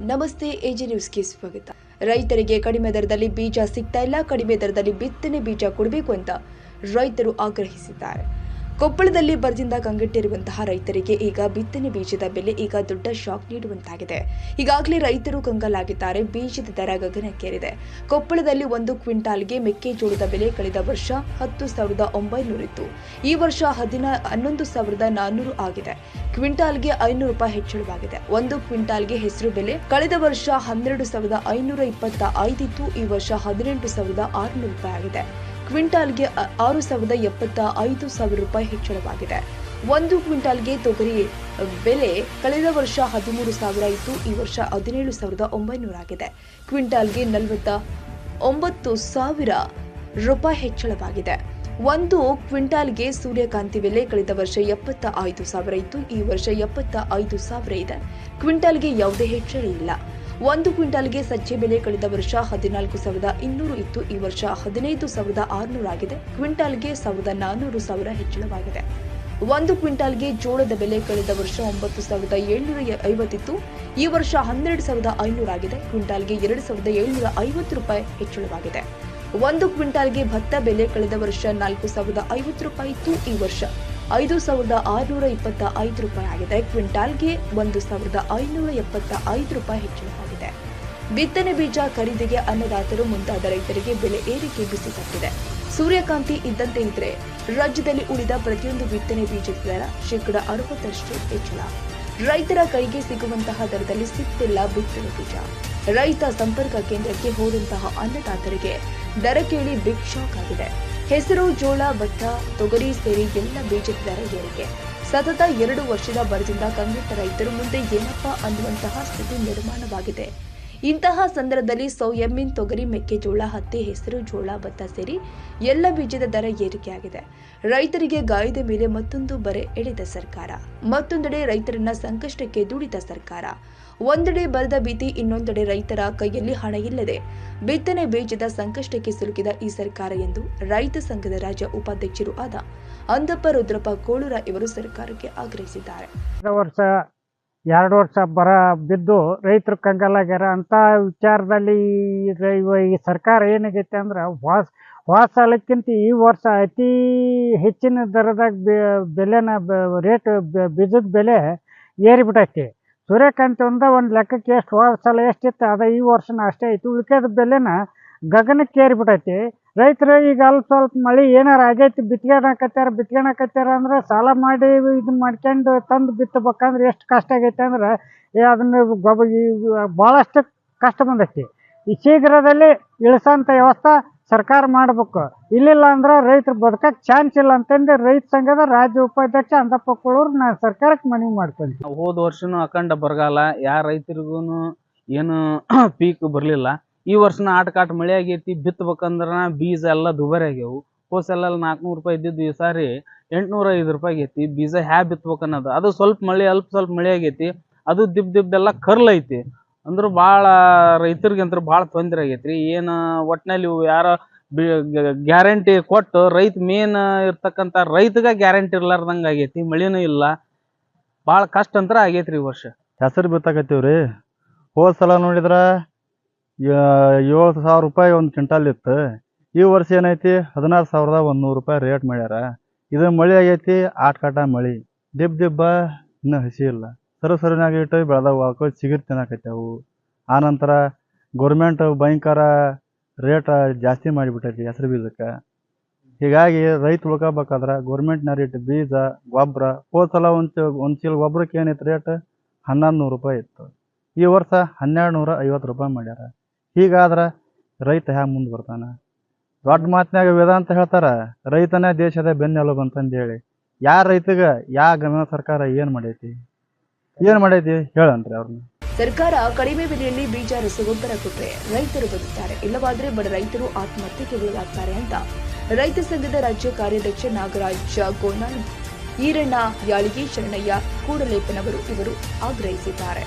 ನಮಸ್ತೆ, ಎಜಿ ನ್ಯೂಸ್ಗೆ ಸ್ವಾಗತ. ರೈತರಿಗೆ ಕಡಿಮೆ ದರದಲ್ಲಿ ಬೀಜ ಸಿಗ್ತಾ ಇಲ್ಲ, ಕಡಿಮೆ ದರದಲ್ಲಿ ಬಿತ್ತನೆ ಬೀಜ ಕೊಡಬೇಕು ಅಂತ ರೈತರು ಆಗ್ರಹಿಸಿದ್ದಾರೆ. ಕೊಪ್ಪಳದಲ್ಲಿ ಬರದಿಂದ ಕಂಗೆಟ್ಟಿರುವಂತಹ ರೈತರಿಗೆ ಈಗ ಬಿತ್ತನೆ ಬೀಜದ ಬೆಲೆ ಈಗ ದೊಡ್ಡ ಶಾಕ್ ನೀಡುವಂತಾಗಿದೆ. ಈಗಾಗಲೇ ರೈತರು ಕಂಗಾಲಾಗಿದ್ದಾರೆ. ಬೀಜದ ದರ ಗಗನಕ್ಕೇರಿದೆ. ಕೊಪ್ಪಳದಲ್ಲಿ ಒಂದು ಕ್ವಿಂಟಾಲ್ಗೆ ಮೆಕ್ಕೆಜೋಳದ ಬೆಲೆ ಕಳೆದ ವರ್ಷ ಹತ್ತು ಸಾವಿರದ ಒಂಬೈನೂರಿತ್ತು. ಈ ವರ್ಷ ಹದಿನ ಹನ್ನೊಂದು ಸಾವಿರದ ನಾನ್ನೂರು ಆಗಿದೆ. ಕ್ವಿಂಟಾಲ್ಗೆ ಐನೂರು ರೂಪಾಯಿ ಹೆಚ್ಚಳವಾಗಿದೆ. ಒಂದು ಕ್ವಿಂಟಾಲ್ಗೆ ಹೆಸರು ಬೆಲೆ ಕಳೆದ ವರ್ಷ ಹನ್ನೆರಡು ಸಾವಿರದ ಐನೂರ ಇಪ್ಪತ್ತ ಐದಿತ್ತು. ಈ ವರ್ಷ ಹದಿನೆಂಟು ಸಾವಿರದ ಆರುನೂರು ರೂಪಾಯಿ ಆಗಿದೆ. ಕ್ವಿಂಟಾಲ್ಗೆ ಆರು ಸಾವಿರದ ಎಪ್ಪತ್ತ ಐದು ಸಾವಿರ ರೂಪಾಯಿ ಹೆಚ್ಚಳವಾಗಿದೆ. ಒಂದು ಕ್ವಿಂಟಾಲ್ಗೆ ತೊಗರಿ ಬೆಲೆ ಕಳೆದ ವರ್ಷ ಹದಿಮೂರು ಸಾವಿರ ಇತ್ತು, ಈ ವರ್ಷ ಹದಿನೇಳು ಸಾವಿರದ ಒಂಬೈನೂರ ಆಗಿದೆ. ಕ್ವಿಂಟಾಲ್ಗೆ ನಲವತ್ತ ಒಂಬತ್ತು ಸಾವಿರ ರೂಪಾಯಿ ಹೆಚ್ಚಳವಾಗಿದೆ. ಒಂದು ಕ್ವಿಂಟಾಲ್ಗೆ ಸೂರ್ಯಕಾಂತಿ ಬೆಲೆ ಕಳೆದ ವರ್ಷ ಎಪ್ಪತ್ತ ಐದು ಸಾವಿರ ಇತ್ತು, ಈ ವರ್ಷ ಎಪ್ಪತ್ತ ಐದು ಸಾವಿರ ಇದೆ. ಕ್ವಿಂಟಾಲ್ಗೆ ಯಾವುದೇ ಹೆಚ್ಚಳ ಇಲ್ಲ. ಒಂದು ಕ್ವಿಂಟಾಲ್ಗೆ ಸಜ್ಜೆ ಬೆಲೆ ಕಳೆದ ವರ್ಷ ಹದಿನಾಲ್ಕು ಸಾವಿರದ ಇನ್ನೂರು ಇತ್ತು. ಈ ವರ್ಷ ಹದಿನೈದು ಸಾವಿರದ ಆರುನೂರು ಆಗಿದೆ. ಕ್ವಿಂಟಾಲ್ಗೆ ಸಾವಿರದ ನಾನ್ನೂರು ಸಾವಿರ ಹೆಚ್ಚಳವಾಗಿದೆ. ಒಂದು ಕ್ವಿಂಟಾಲ್ಗೆ ಜೋಳದ ಬೆಲೆ ಕಳೆದ ವರ್ಷ ಒಂಬತ್ತು ಸಾವಿರದ ಏಳ್ನೂರ ಐವತ್ತಿತ್ತು. ಈ ವರ್ಷ ಹನ್ನೆರಡು ಸಾವಿರದ ಐನೂರು ಆಗಿದೆ. ಕ್ವಿಂಟಾಲ್ಗೆ ಎರಡು ಸಾವಿರದ ಏಳ್ನೂರ ಐವತ್ತು ರೂಪಾಯಿ ಹೆಚ್ಚಳವಾಗಿದೆ. ಒಂದು ಕ್ವಿಂಟಾಲ್ಗೆ ಭತ್ತ ಬೆಲೆ ಕಳೆದ ವರ್ಷ ನಾಲ್ಕು ಸಾವಿರದ ಐವತ್ತು ರೂಪಾಯಿ ಇತ್ತು. ಈ ವರ್ಷ ಐದು ಸಾವಿರದ ಆರುನೂರ ಇಪ್ಪತ್ತ ಐದು ರೂಪಾಯಿ ಆಗಿದೆ. ಕ್ವಿಂಟಾಲ್ಗೆ ಒಂದು ಸಾವಿರದ ಐನೂರ ಎಪ್ಪತ್ತ ಐದು ರೂಪಾಯಿ ಹೆಚ್ಚಳವಾಗಿದೆ ಬಿತ್ತನೆ ಬೀಜ ಖರೀದಿಗೆ ಅನ್ನದಾತರು ಮುಂತಾದ ರೈತರಿಗೆ ಬೆಲೆ ಏರಿಕೆ ಬಿಸಿ ತಟ್ಟಿದೆ ಸೂರ್ಯಕಾಂತಿ ಇದ್ದಂತೆ ಇದ್ರೆ ರಾಜ್ಯದಲ್ಲಿ ಉಳಿದ ಪ್ರತಿಯೊಂದು ಬಿತ್ತನೆ ಬೀಜದ ದರ ಶೇಕಡ ಅರವತ್ತರಷ್ಟು ಹೆಚ್ಚಳ. ರೈತರ ಕೈಗೆ ಸಿಗುವಂತಹ ದರದಲ್ಲಿ ಸಿಗ್ತಿಲ್ಲ ಬಿತ್ತನೆ ಬೀಜ. ರೈತ ಸಂಪರ್ಕ ಕೇಂದ್ರಕ್ಕೆ ಹೋದಂತಹ ಅನ್ನದಾತರಿಗೆ ದರ ಕೇಳಿ ಬಿಗ್ ಶಾಕ್ ಆಗಿದೆ. ಹೆಸರು, ಜೋಳ, ಭತ್ತ, ತೊಗರಿ ಸೇರಿ ಎಲ್ಲ ಬೀಜದ ದರ ಏರಿಕೆ ಸತತ ಎರಡು ವರ್ಷದ ಬರದಿಂದ ಕಂಗೆಟ್ಟ ರೈತರು ಮುಂದೆ ಏನಪ್ಪಾ ಅನ್ನುವಂತಹ ಸ್ಥಿತಿ ನಿರ್ಮಾಣವಾಗಿದೆ. ಇಂತಹ ಸಂದರ್ಭದಲ್ಲಿ ಸೋಯಾಬೀನ್ ತೊಗರಿ ಮೆಕ್ಕೆಜೋಳ ಹತ್ತಿ ಹೆಸರು ಜೋಳ ಭತ್ತ ಸೇರಿ ಎಲ್ಲ ಬೀಜದ ದರ ಏರಿಕೆಯಾಗಿದೆ. ರೈತರಿಗೆ ಗಾಯದ ಮೇಲೆ ಮತ್ತೊಂದು ಬರೆ ಎಳೆದ ಸರ್ಕಾರ. ಮತ್ತೊಂದೆಡೆ ರೈತರನ್ನ ಸಂಕಷ್ಟಕ್ಕೆ ದುಡಿದ ಸರ್ಕಾರ. ಒಂದೆಡೆ ಬರದ ಭೀತಿ, ಇನ್ನೊಂದೆಡೆ ರೈತರ ಕೈಯಲ್ಲಿ ಹಣ ಇಲ್ಲದೆ ಬಿತ್ತನೆ ಬೀಜದ ಸಂಕಷ್ಟಕ್ಕೆ ಸಿಲುಕಿದ ಈ ಸರ್ಕಾರ ಎಂದು ರೈತ ಸಂಘದ ರಾಜ್ಯ ಉಪಾಧ್ಯಕ್ಷರು ಆದ ಅಂದಪ್ಪ ರುದ್ರಪ್ಪ ಕೋಳೂರ ಇವರು ಸರ್ಕಾರಕ್ಕೆ ಆಗ್ರಹಿಸಿದ್ದಾರೆ. ವರ್ಷ ಎರಡು ವರ್ಷ ಬರ ಬಿದ್ದು ರೈತರು ಕಂಗಾಲಾಗ್ಯಾರ ಅಂತ ವಿಚಾರದಲ್ಲಿ ಈ ಸರ್ಕಾರ ಏನಾಗೈತೆ ಅಂದ್ರೆ ವಾಸ ಹೋದ ಸಾಲಕ್ಕಿಂತ ಈ ವರ್ಷ ಅತಿ ಹೆಚ್ಚಿನ ದರದಾಗ ಬೆಲೆನ ರೇಟ್ ಬೀಜದ ಬೆಲೆ ಏರಿಬಿಟ್ಟೈತಿ ಸೂರ್ಯಕಾಂತಿ ಒಂದ ಒಂದು ಲೆಕ್ಕಕ್ಕೆ ಎಷ್ಟು ಹೋದ ಸಲ ಎಷ್ಟಿತ್ತು, ಅದು ಈ ವರ್ಷನ ಅಷ್ಟೇ ಐತಿ. ಉಳ್ಕೆದ ಬೆಲೆನ ಗಗನಕ್ಕೆ ಏರಿಬಿಟ್ಟೈತಿ ರೈತರು ಈಗ ಅಲ್ಪ ಸ್ವಲ್ಪ ಮಳೆ ಏನಾರ ಆಗೈತಿ ಬಿತ್ಕೊಳಕತ್ಯಾರ ಬಿತ್ಕೊಳಕತ್ಯಾರ ಅಂದ್ರೆ ಸಾಲ ಮಾಡಿ ಇದನ್ನ ಮಾಡ್ಕೊಂಡು ತಂದು ಬಿತ್ತಬೇಕಂದ್ರೆ ಎಷ್ಟು ಕಷ್ಟ ಆಗೈತೆ ಅಂದ್ರೆ ಅದನ್ನ ಗೊಬ್ಬ ಭಾಳಷ್ಟು ಕಷ್ಟ ಬಂದೈತಿ. ಈ ಶೀಘ್ರದಲ್ಲಿ ಇಳಿಸೋಂಥ ವ್ಯವಸ್ಥೆ ಸರ್ಕಾರ ಮಾಡ್ಬೇಕು. ಇಲ್ಲಿಲ್ಲ ಅಂದ್ರೆ ರೈತರು ಬದುಕಕ್ಕೆ ಚಾನ್ಸ್ ಇಲ್ಲ ಅಂತಂದು ರೈತ ಸಂಘದ ರಾಜ್ಯ ಉಪಾಧ್ಯಕ್ಷ ಅಂದಪ್ಪ ಕೊಳೂರು ನಾನು ಸರ್ಕಾರಕ್ಕೆ ಮನವಿ ಮಾಡ್ಕೊಂತೀನಿ ಹೋದ ವರ್ಷನೂ ಅಖಂಡ ಬರಗಾಲ, ಯಾರ ರೈತರಿಗೂ ಏನು ಪೀಕ್ ಬರ್ಲಿಲ್ಲ. ಈ ವರ್ಷನ ಆಟ ಕಾಟ ಮಳೆ ಆಗೈತಿ ಬಿತ್ತಬೇಕಂದ್ರ ಬೀಜ ಎಲ್ಲ ದುಬಾರಿ ಆಗ್ಯಾವು. ಹೋದ ಎಲ್ಲ ನಾಲ್ಕುನೂರು ರೂಪಾಯಿ ಇದ್ದಿದ್ದು ಈ ಸಾರಿ ಎಂಟುನೂರ ಐದು ರೂಪಾಯಿ ಆಗೈತಿ. ಬೀಜ ಹ್ಯಾ ಬಿತ್ಬೇಕು ಅನ್ನೋದು ಅದು ಸ್ವಲ್ಪ ಮಳೆ, ಅಲ್ಪ ಸ್ವಲ್ಪ ಮಳೆ ಆಗೈತಿ. ಅದು ದಿಬ್ ದಿಬ್ದೆಲ್ಲ ಕರ್ಲ್ ಐತಿ. ಅಂದ್ರೆ ಭಾಳ ರೈತರಿಗೆ ಅಂತ ಭಾಳ ತೊಂದರೆ ಆಗೈತ್ರಿ. ಏನು ಒಟ್ನಲ್ಲಿ ಇವು ಯಾರೋ ಗ್ಯಾರಂಟಿ ಕೊಟ್ಟು ರೈತ ಮೇನ್ ಇರ್ತಕ್ಕಂಥ ರೈತಗ ಗ್ಯಾರಂಟಿ ಇರ್ಲಾರ್ದಂಗ ಆಗೈತಿ. ಮಳೆನೂ ಇಲ್ಲ. ಭಾಳ ಕಷ್ಟ ಅಂತ ಆಗೈತ್ರಿ ಈ ವರ್ಷ. ಹೆಸರು ಬಿತ್ತಾಕತ್ತೀವ್ರಿ? ಹೋದ ಸಲ ನೋಡಿದ್ರೆ ಏಳು ಸಾವಿರ ರೂಪಾಯಿ ಒಂದು ಕ್ವಿಂಟಲ್ ಇತ್ತು. ಈ ವರ್ಷ ಏನೈತಿ? ಹದಿನಾರು ಸಾವಿರದ ಒಂದು ನೂರು ರೂಪಾಯಿ ರೇಟ್ ಮಾಡ್ಯಾರ. ಇದು ಮಳೆ ಆಗೈತಿ ಆಟ್ ಕಾಟ ಮಳೆ. ದಿಬ್ ದಿಬ್ಬ ಇನ್ನೂ ಹಸಿ ಇಲ್ಲ. ಸರ ಸರಿನಾಗ ಇಟ್ಟು ಬೆಳೆದವು ಅವಕ್ಕೆ ಚಿಗುರು ಆ ಆನಂತರ ಗೌರ್ಮೆಂಟ್ ಭಯಂಕರ ರೇಟ್ ಜಾಸ್ತಿ ಮಾಡಿಬಿಟ್ಟೈತಿ ಹೆಸರು ಬೀಜಕ್ಕೆ. ಹೀಗಾಗಿ ರೈತ ಉಳ್ಕೋಬೇಕಾದ್ರೆ ನ ರೇಟ್ ಬೀಜ ಗೊಬ್ಬರ ಹೋದ ಸಲ ಒಂದು ಒಂದು ಚೀಲ ಗೊಬ್ಬರಕ್ಕೆ ಏನಿತ್ತು ರೇಟ್ ಹನ್ನೊಂದು ನೂರು ರೂಪಾಯಿ ಇತ್ತು. ಈ ವರ್ಷ ಹನ್ನೆರಡು ನೂರ ಐವತ್ತು ರೂಪಾಯಿ ಮಾಡ್ಯಾರ. ಹೀಗಾದ್ರೆ ರೈತ ಹ್ಯಾಂಗ ಮುಂದೆ ಬರ್ತಾನೆ? ದೊಡ್ಡ ಮಾತಿನಾಗ ವೇದಾಂತ ಹೇಳ್ತಾರೆ, ರೈತನೇ ದೇಶದ ಬೆನ್ನೆಲುಬು ಅಂತಂದು ಹೇಳಿ ಯಾರ ರೈತಗೆ, ಯಾ ಗಮನ ಸರ್ಕಾರ ಏನು ಮಾಡೈತಿ? ಏನು ಮಾಡೈತಿ ಹೇಳನ್ರಿ ಅವ್ರನ್ನ ಸರ್ಕಾರ ಕಡಿಮೆ ಬೆಲೆಯಲ್ಲಿ ಬೀಜ, ರಸಗೊಬ್ಬರ ಕೊಟ್ಟರೆ ರೈತರು ಬದುಕ್ತಾರೆ. ಇಲ್ಲವಾದ್ರೆ ಬಡ ರೈತರು ಆತ್ಮಹತ್ಯೆಗೆ ಒಳಗಾಗ್ತಾರೆ ಅಂತ ರೈತ ಸಂಘದ ರಾಜ್ಯ ಕಾರ್ಯಾಧ್ಯಕ್ಷ ನಾಗರಾಜ್ ಗೋನಾನ್ ಈರಣ್ಣ ಯಾಳಿಗೆ ಶರಣಯ್ಯ ಕೂಡಲೇಪನವರು ಇವರು ಆಗ್ರಹಿಸಿದ್ದಾರೆ.